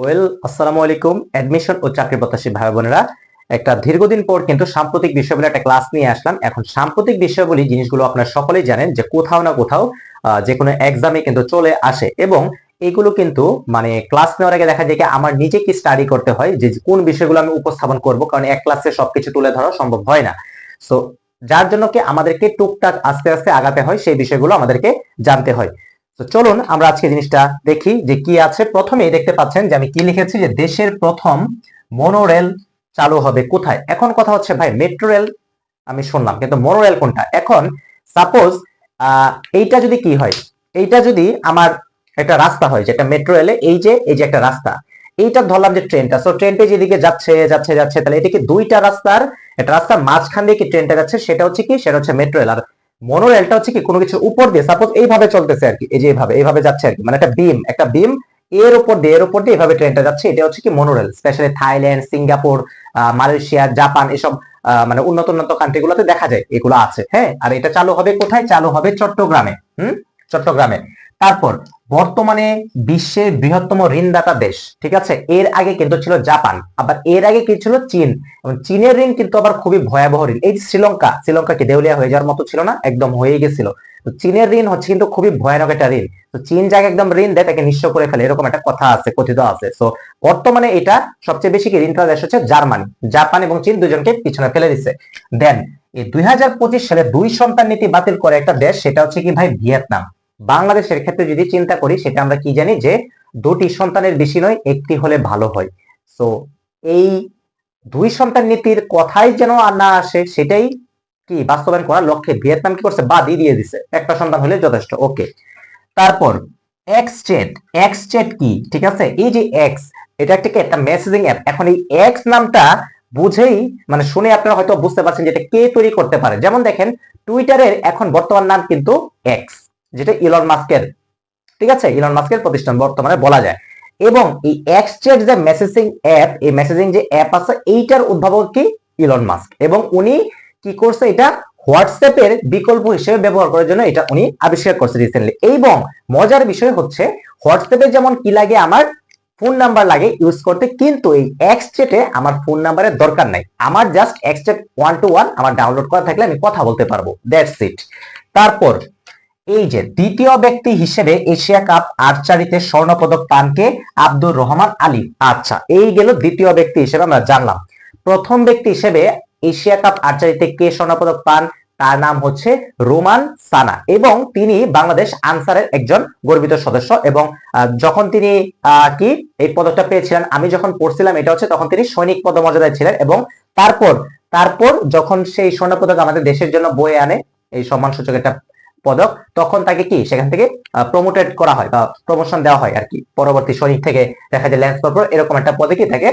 Well আসসালামু আলাইকুম। Admission ও চাকরি প্রত্যাশী ভাই বোনেরা, একটা দীর্ঘদিন পর কিন্তু সাম্প্রতিক বিষয়গুলো একটা ক্লাস নিয়ে আসলাম। এখন সাম্প্রতিক বিষয়গুলি, জিনিসগুলো আপনারা সকলেই জানেন যে কোথাও না কোথাও যে কোনো এক্সামে কিন্তু চলে আসে এবং এগুলো কিন্তু মানে ক্লাস নেওয়ার আগে দেখা যায় কি আমার নিজে কি স্টাডি করতে হয়, যে কোন বিষয়গুলো আমি উপস্থাপন করব, কারণ এক ক্লাসে সবকিছু তুলে ধরা সম্ভব হয় না। সো যার জন্য কি আমাদেরকে টুকটাক আস্তে আস্তে আগাতে হয়, সেই বিষয়গুলো আমাদেরকে জানতে হয়। তো চলুন আমরা আজকে জিনিসটা দেখি যে কি আছে। প্রথমেই দেখতে পাচ্ছেন যে আমি কি লিখেছি যে দেশের প্রথম মনোরেল চালু হবে কোথায়? এখন কথা হচ্ছে, ভাই মেট্রো রেল আমি শুনলাম, কিন্তু মনোরেল কোনটা? এখন সাপোজ এইটা যদি কি হয়? এইটা যদি আমার একটা রাস্তা হয় যেটা মেট্রো রেলে এই যে এই যে একটা রাস্তা, এইটা ধরলাম যে ট্রেনটা সো ট্রেনটা যেদিকে যাচ্ছে যাচ্ছে যাচ্ছে, তাহলে এটা কি দুইটা রাস্তার, একটা রাস্তার মাঝখান দিয়ে কি ট্রেনটা যাচ্ছে? সেটা হচ্ছে কি? সেটা হচ্ছে মেট্রো রেল আর মনোরেলটা হচ্ছে কি কোনো কিছুর উপর দিয়ে সাপোজ এইভাবে চলতেছে আর কি, এই যে এইভাবে এইভাবে যাচ্ছে আর কি মানে একটা বিম একটা বিম এর উপর দিয়ে, এর উপর দিয়ে এভাবে ট্রেনটা যাচ্ছে, এটা হচ্ছে কি monorail specially Thailand Singapore Malaysia Japan এসব মানে উন্নত উন্নত কান্ট্রি গুলোতে দেখা যায়, এগুলো আছে হ্যাঁ? আর এটা চালু হবে কোথায়? চালু হবে চট্টগ্রামে, হুম? চট্টগ্রামে। তারপর, বর্তমানে বিশ্বের বৃহত্তম ঋণদাতা দেশ, ঠিক আছে? এর আগে কিন্তু ছিল জাপান, আবার এর আগে কি ছিল? চীন, এবং চীনের ঋণ কিন্তু আবার খুবই ভয়াবহ ঋণ। এই শ্রীলঙ্কা শ্রীলঙ্কা কি দেউলিয়া হয়ে যাওয়ার মতো ছিল না? একদম হয়ে গেছিল। তো চীনের ঋণ হচ্ছে কিন্তু খুবই ভয়ানক একটা ঋণ। তো চীন যাকে একদম ঋণ দেয়, তাকে নিঃস্ব করে ফেলে, এরকম একটা কথা আছে, কথিত আছে। তো বর্তমানে এটা সবচেয়ে বেশি কি ঋণ করা দেশ হচ্ছে জার্মানি। জাপান এবং চীন দুজনকে পিছনে ফেলে দিচ্ছে দেন এই দুই হাজার পঁচিশ সালে দুই সন্তান নীতি বাতিল করে একটা দেশ, সেটা হচ্ছে কি ভাই ভিয়েতনাম। বাংলাদেশের ক্ষেত্রে যদি চিন্তা করি, সেটা আমরা কি জানি যে দুটি সন্তানের বেশি নয়, একটি হলে ভালো হয়। তো এই দুই সন্তান নীতির কথাই যেন আর না আসে, সেটাই কি বাস্তবায়ন করার লক্ষ্যে ভিয়েতনাম কি করছে? বাদই দিয়ে দিছে। একটা সন্তান হলে যথেষ্ট। ওকে তারপর এক্সচেট এক্সচেট কি? ঠিক আছে? এই যে এক্স এটা একটা একটা মেসেজিং অ্যাপ এখন এই এক্স নামটা বুঝেই মানে শুনে আপনারা হয়তো বুঝতে পারছেন যে এটা কে তৈরি করতে পারে। যেমন দেখেন টুইটারের এখন বর্তমান নাম কিন্তু এক্স যেটা ইলন মাস্কের ঠিক আছে? ইলন মাস্কের প্রতিষ্ঠান বর্তমানে বলা যায়। এবং এই এক্সচেট যে মেসেজিং অ্যাপ এই মেসেজিং যে অ্যাপ আছে, এইটার উদ্ভাবক কি? ইলন মাস্ক এবং উনি কি করছে এটা? হোয়াটসঅ্যাপের বিকল্প হিসেবে ব্যবহার করার জন্য এটা উনি আবিষ্কার করছে রিসেন্টলি এবং মজার বিষয় হচ্ছে হোয়াটসঅ্যাপে যেমন কি লাগে, আমার ফোন নাম্বার লাগে ইউজ করতে, কিন্তু এই এক্সচেটে আমার ফোন নাম্বারের দরকার নাই। আমার just XChat one two one আমার ডাউনলোড করা থাকলে আমি কথা বলতে পারব। দ্যাটস ইট তারপর এই যে দ্বিতীয় ব্যক্তি হিসেবে এশিয়া কাপ আর্চারিতে স্বর্ণপদক পান কে আব্দুর রহমান আলী। আচ্ছা এই গেল দ্বিতীয় ব্যক্তি হিসেবে আমরা জানলাম। প্রথম ব্যক্তি হিসেবে এশিয়া কাপ আর্চারিতে কে স্বর্ণপদক পান? তার নাম হচ্ছে রোমান সানা এবং তিনি বাংলাদেশ আনসারের একজন গর্বিত সদস্য এবং যখন তিনি কি, এই পদকটা পেয়েছিলেন, আমি যখন পড়ছিলাম এটা হচ্ছে তখন তিনি সৈনিক পদমর্যাদায় ছিলেন এবং তারপর তারপর যখন সেই স্বর্ণপদক আমাদের দেশের জন্য বয়ে আনে, এই সম্মানসূচক একটা পদক, তখন তাকে কি সেখান থেকে প্রমোটেড করা হয় বা প্রমোশন দেওয়া হয় আর কি পরবর্তী সৈনিক থেকে দেখা যায় ল্যান্স কর্পোর এরকম একটা পদে কি তাকে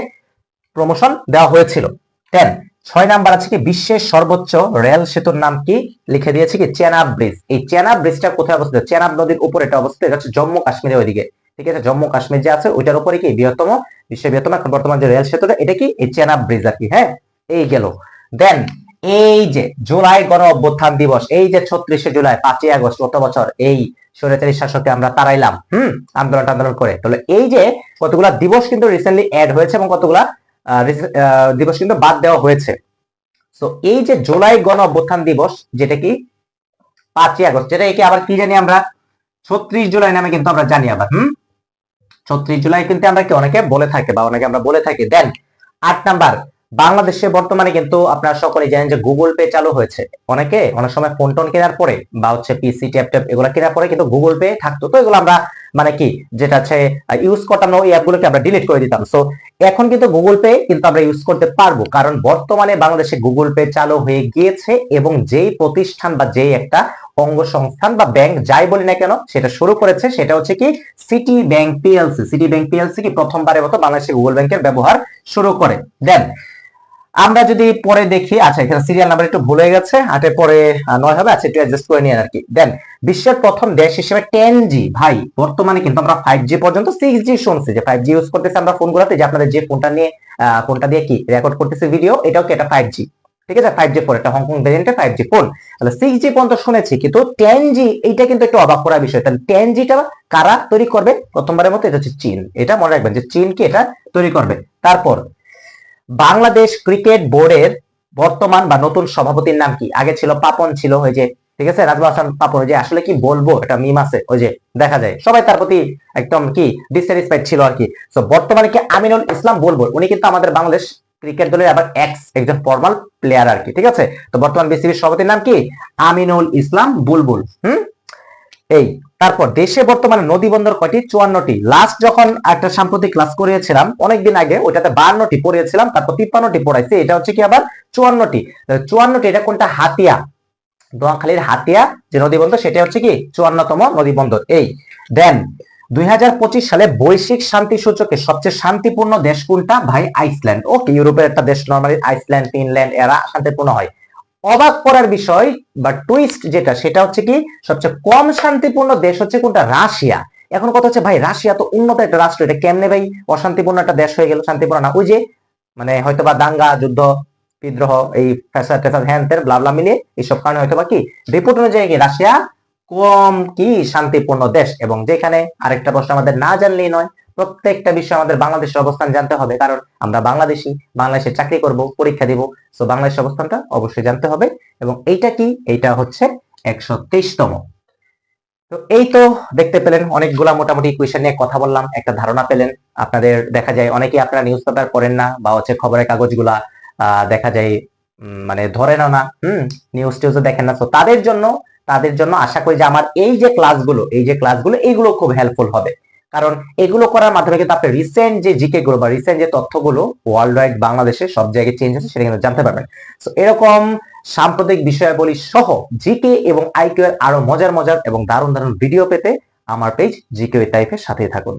প্রমোশন দেওয়া হয়েছিল। টেন ছয় নাম্বার আছে কি, বিশ্বের সর্বোচ্চ রেল সেতুর নাম কি? লিখে দিয়েছে কি চেনাব ব্রিজ এই চেনাব ব্রিজটা কোথায় অবস্থিত? চেনাব নদীর উপরে এটা অবস্থিত, এটা হচ্ছে জম্মু কাশ্মীরের ওইদিকে। ঠিক আছে, জম্মু কাশ্মীর যে আছে, ওইটার উপরে কি বৃহত্তম, বিশ্বের বৃহত্তম এখন বর্তমান যে রেল সেতুটা এটা কি? এই চেনাব ব্রিজ আর কি হ্যাঁ? এই গেল। দেন এই যে জুলাই গণ অভ্যুত্থান দিবস, এই যে ছত্রিশে জুলাই, পাঁচই আগস্ট, গত বছর এই স্বৈরাচারী শাসককে আমরা তাড়াইলাম, হুম, আন্দোলন আন্দোলন করে। তাহলে এই যে কতগুলা দিবস কিন্তু রিসেন্টলি অ্যাড হয়েছে এবং কতগুলা দিবস কিন্তু বাদ দেওয়া হয়েছে। তো এই যে জুলাই গণ অভ্যুত্থান দিবস, যেটা কি? পাঁচই আগস্ট, যেটা একে আবার কি জানি আমরা? ছত্রিশ জুলাই নামে কিন্তু আমরা জানি আবার, হুম? ছত্রিশ জুলাই কিন্তু আমরা কি অনেকে বলে থাকি বা অনেকে আমরা বলে থাকি। দেন আট নাম্বার বাংলাদেশে বর্তমানে কিন্তু আপনারা সকলে জানেন যে গুগল পে চালু হয়েছে। অনেকে অনেক সময় ফোন টোন কেনার পরে বা হচ্ছে পিসি ট্যাপটপ এগুলো কেনার পরে কিন্তু গুগল পে থাকতো। তো এগুলো আমরা মানে কি যেটা আছে ইউজ করানো এই অ্যাপগুলোকে আমরা ডিলিট করে দিতাম। সো এখন কিন্তু গুগল পে কিন্তু আমরা ইউজ করতে পারব। কারণ বর্তমানে বাংলাদেশে গুগল পে চালু হয়ে গিয়েছে এবং যেই প্রতিষ্ঠান বা যেই একটা অঙ্গ সংস্থান বা ব্যাংক যাই বলি না কেন, সেটা শুরু করেছে, সেটা হচ্ছে কি City Bank PLC City Bank PLC কি প্রথমবারের মতো বাংলাদেশে গুগল ব্যাংকের ব্যবহার শুরু করে। দেন আমরা যদি পরে দেখি আচ্ছা এখানে সিরিয়াল নাম্বার একটু ভুলে গেছে আটের পরে নয় হবে আচ্ছা একটু অ্যাডজাস্ট করে নিয়ে আর কি দেন বিশ্বের প্রথম দেশ হিসেবে টেন জি ভাই, বর্তমানে কিন্তু আমরা ফাইভ জি পর্যন্ত সিক্স জি শুনছি। যে ফাইভ জি ইউজ করতেছি আমরা ফোন গুলাতে, যে আপনাদের যে ফোনটা নিয়ে ফোনটা দিয়ে কি রেকর্ড করতেছি ভিডিও এটাও কি এটা ফাইভ জি ঠিক আছে? ফাইভ জি ফোন এটা হংকং ভেরিয়েন্টে ফাইভ জি ফোন তাহলে সিক্স জি পর্যন্ত শুনেছি, কিন্তু টেন জি এইটা কিন্তু একটু অবাক করার বিষয়। তাহলে টেন জিটা কারা তৈরি করবে? প্রথমবারের মতো এটা হচ্ছে চীন। এটা মনে রাখবেন যে চীন কি এটা তৈরি করবে? তারপর বাংলাদেশ ক্রিকেট বোর্ডের বর্তমান বা নতুন সভাপতির নাম কি? আগে ছিল পাপন, ছিল ওই যে, ঠিক আছে? রাজবা হাসান পাপন যে আসলে কি বলব? এটা মিম আছে, ওই যে দেখা যায়। সবাই তার প্রতি একদম কি ডিসস্যাটিসফাইড ছিল আর কি। তো বর্তমানে কি আমিনুল ইসলাম বলব? উনি কিন্তু আমাদের বাংলাদেশ ক্রিকেট দলের আবার এক্স একজন ফর্মাল প্লেয়ার আর কি, ঠিক আছে? তো বর্তমান বিসিবির সভাপতির নাম কি? আমিনুল ইসলাম বুলবুল। হুম? এই তারপর দেশে বর্তমানে নদী বন্দর কয়টি? চুয়ান্নটি। লাস্ট যখন একটা সাম্প্রতিক ক্লাস করিয়েছিলাম, অনেকদিন আগে ওইটাতে বান্নটি পড়িয়েছিলাম, তারপর তিপ্পান্নটি পড়াইছে। এটা হচ্ছে কি আবার? চুয়ান্নটি। চুয়ান্নটি, এটা কোনটা? হাতিয়া। দোয়াখালীর হাতিয়া যে নদী বন্দর সেটা হচ্ছে কি? চুয়ান্নতম নদী বন্দর এই দেন দুই হাজার পঁচিশ সালে বৈশ্বিক শান্তি সূচকে সবচেয়ে শান্তিপূর্ণ দেশ কোনটা? ভাই, আইসল্যান্ড। ওকে ইউরোপের একটা দেশ, নর্মালি আইসল্যান্ড, ফিনল্যান্ড, এরা শান্তিপূর্ণ হয়। অবাক করার বিষয় বা টুইস্ট যেটা, সেটা হচ্ছে কি, সবচেয়ে কম শান্তিপূর্ণ দেশ হচ্ছে কোনটা? রাশিয়া। এখন কথা হচ্ছে, ভাই, রাশিয়া তো উন্নত একটা রাষ্ট্র, এটা কেমনে ভাই? অশান্তিপূর্ণ একটা দেশ হয়ে গেল, শান্তিপূর্ণ না। ওই যে মানে হয়তোবা দাঙ্গা, যুদ্ধ, বিদ্রোহ, এই ফ্যাসাদ টেসাদ হ্যান ত্যান ব্লাবলা মিলিয়ে এইসব কারণে হয়তোবা কি রিপোর্ট অনুযায়ী কি, রাশিয়া কম কি শান্তিপূর্ণ দেশ? এবং যেখানে আরেকটা প্রশ্ন আমাদের না জানলেই নয় প্রত্যেকটা বিষয়ে আমাদের বাংলাদেশের অবস্থান জানতে হবে, কারণ আমরা বাংলাদেশি, বাংলাদেশে চাকরি করব, পরীক্ষা দিব তো বাংলাদেশের অবস্থানটা অবশ্যই জানতে হবে, এবং এইটা কি? এইটা হচ্ছে একশো তেইশতম। তো এই তো দেখতে পেলেন, অনেকগুলা মোটামুটি কোয়েশন নিয়ে কথা বললাম, একটা ধারণা পেলেন, আপনাদের দেখা যায় অনেকেই আপনারা নিউজ পেপার পড়েন না, বা হচ্ছে খবরের কাগজগুলা দেখা যায় মানে ধরে না না হম নিউজ টিউজও দেখেন না তো তাদের জন্য তাদের জন্য আশা করি যে আমার এই যে ক্লাসগুলো এই যে ক্লাসগুলো এইগুলো খুব হেল্পফুল হবে। কারণ এগুলো করার মাধ্যমে কিন্তু আপনি রিসেন্ট যে জিকে গুলো বা রিসেন্ট যে তথ্যগুলো ওয়ার্ল্ড ওয়াইড বাংলাদেশে সব জায়গায় চেঞ্জ আছে সেটা কিন্তু জানতে পারবেন। তো এরকম সাম্প্রতিক বিষয়াবলী সহ জিকে এবং আইকিউ এর আরও মজার মজার এবং দারুণ দারুণ ভিডিও পেতে আমার পেজ জিকে টাইপের সাথেই থাকুন।